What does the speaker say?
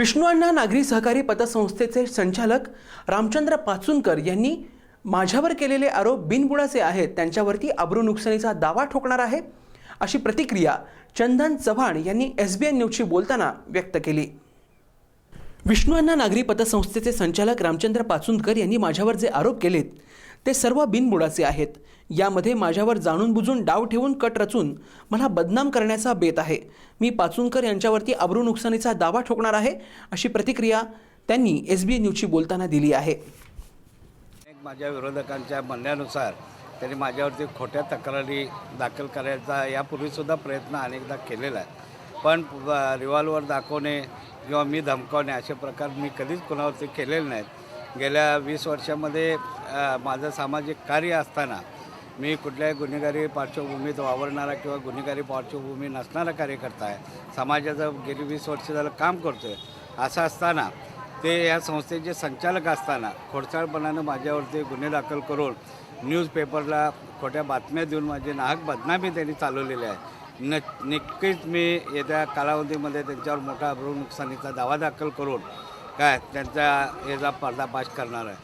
विष्णू अण्णा नागरी सहकारी पतसंस्थेचे संचालक रामचंद्र पाचुनकर यांनी माझ्यावर केलेले आरोप बिनबुडाचे आहेत त्यांच्यावरती अब्रू नुकसानीचा दावा ठोकणार आहे अशी प्रतिक्रिया चंदन चव्हाण यांनी एस बी एन न्यूजशी बोलताना व्यक्त केली. विष्णू अण्णा नागरी पतसंस्थेचे संचालक रामचंद्र पाचूनकर यांनी माझ्यावर जे आरोप केलेत ते सर्व बिनबुडाचे आहेत. यामध्ये माझ्यावर जाणून बुजून डाव ठेवून कट रचून मला बदनाम करण्याचा बेत आहे. मी पाचूनकर यांच्यावरती अब्रू नुकसानीचा दावा ठोकणार आहे अशी प्रतिक्रिया त्यांनी एस बी न्यूजशी बोलताना दिली आहे. माझ्या विरोधकांच्या म्हणण्यानुसार त्यांनी माझ्यावरती खोट्या तक्रारी दाखल करायचा यापूर्वीसुद्धा प्रयत्न अनेकदा केलेला आहे. पण रिव्हॉल्वर दाखवणे किंवा मी धमकावणे असे प्रकार मी कधीच कुणावरती केलेले नाहीत. गेल्या वीस वर्षामध्ये माझं सामाजिक कार्य असताना मी कुठल्याही गुन्हेगारी पार्श्वभूमीत वावरणारा किंवा गुन्हेगारी पार्श्वभूमी नसणारा कार्यकर्ता आहे. समाजाचं गेली वीस वर्ष झालं काम करतो आहे असं असताना ते या संस्थेचे संचालक असताना खोडसाळपणानं माझ्यावरती गुन्हे दाखल करून न्यूजपेपरला खोट्या बातम्या देऊन माझी नाहक बदनामी त्यांनी चालवलेली आहे. न नक्कीच मी येत्या कालावधीमध्ये त्यांच्यावर मोठा भरून नुकसानीचा दावा दाखल करून काय त्यांचा याचा पर्दाफाश करणार आहे.